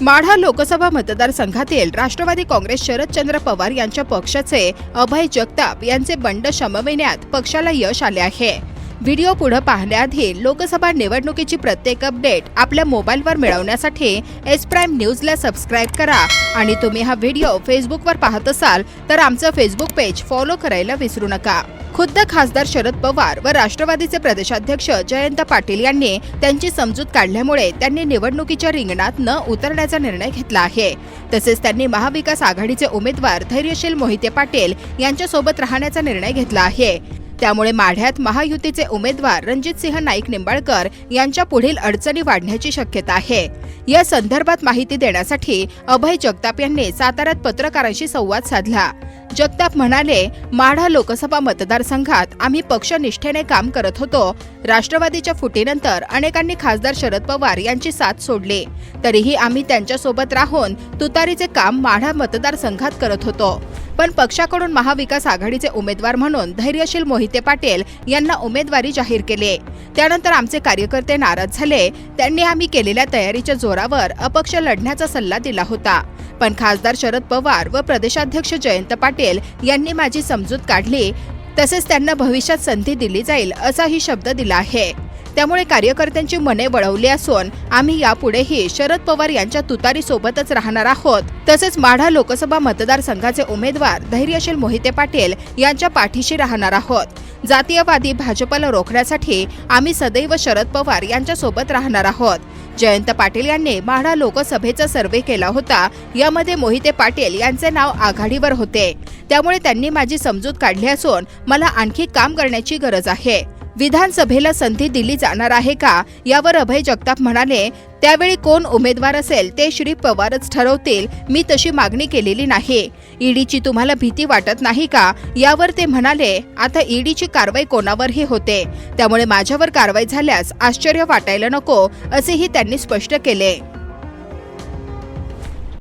माढा लोकसभा मतदारसंघातील राष्ट्रवादी काँग्रेस शरदचंद्र पवार यांच्या पक्षाचे अभय जगताप यांचे बंड शमविण्यात पक्षाला यश आले आहे. व्हिडिओ पुढे पाहण्याआधी लोकसभा निवडणुकीची प्रत्येक अपडेट आपल्या मोबाईलवर मिळवण्यासाठी एस प्राईम न्यूजला सबस्क्राईब करा. आणि तुम्ही हा व्हिडिओ फेसबुकवर पाहत असाल तर आमचं फेसबुक पेज फॉलो करायला विसरू नका. खुद्द खासदार शरद पवार व राष्ट्रवादीचे प्रदेशाध्यक्ष जयंत पाटील यांनी त्यांची समजूत काढल्यामुळे त्यांनी निवडणुकीच्या रिंगणात न उतरण्याचा निर्णय घेतला आहे. तसेच त्यांनी महाविकास आघाडीचे उमेदवार धैर्यशील मोहिते पाटील यांच्यासोबत राहण्याचा निर्णय घेतला आहे. त्यामुळे माढ्यात महायुतीचे उमेदवार रणजितसिंह नाईक निंबाळकर यांच्या पुढील अडचणी वाढण्याची शक्यता आहे. या संदर्भात माहिती देण्यासाठी अभय जगताप यांनी साताऱ्यात पत्रकारांशी संवाद साधला. जगताप म्हणाले माढा लोकसभा मतदारसंघात आम्ही पक्षनिष्ठेने काम करत होतो. राष्ट्रवादीच्या फुटीनंतर अनेकांनी खासदार शरद पवार यांची साथ सोडली. तरीही आम्ही त्यांच्यासोबत राहून तुतारीचे काम माढा मतदारसंघात करत होतो. पण पक्षाकडून महाविकास आघाडीचे उमेदवार म्हणून धैर्यशील मोहिते पाटील यांना उमेदवारी जाहीर केली. त्यानंतर आमचे कार्यकर्ते नाराज झाले. त्यांनी आम्ही केलेल्या तयारीच्या जोरावर अपक्ष लढण्याचा सल्ला दिला होता. पण खासदार शरद पवार व प्रदेशाध्यक्ष जयंत पाटील यांनी माझी समजूत काढली. तसेच त्यांना भविष्यात संधी दिली जाईल असाही शब्द दिला आहे. त्यामुळे कार्यकर्त्यांची मने वळवली असून आम्ही यापुढेही शरद पवार यांच्या तुतारीसोबतच राहणार आहोत. तसेच माढा लोकसभा मतदारसंघाचे उमेदवार धैर्यशील मोहिते पाटील यांच्या पाठीशी राहणार आहोत. जातीयवादी भाजपला रोखण्यासाठी आम्ही सदैव शरद पवार यांच्यासोबत राहणार आहोत. जयंत पाटील यांनी माढा लोकसभेचा सर्व्हे केला होता. यामध्ये मोहिते पाटील यांचे नाव आघाडीवर होते. त्यामुळे त्यांनी माझी समजूत काढली असून मला आणखी काम करण्याची गरज आहे. विधानसभेला संधी दिली जाणार आहे का? यावर अभय जगताप म्हणाले त्यावेळी कोण उमेदवार असेल ते श्री पवारच ठरवतील. मी तशी मागणी केलेली नाही. ईडीची तुम्हाला भीती वाटत नाही का? यावर ते म्हणाले आता ईडीची कारवाई कोणावरही होते. त्यामुळे माझ्यावर कारवाई झाल्यास आश्चर्य वाटायला नको असेही त्यांनी स्पष्ट केले.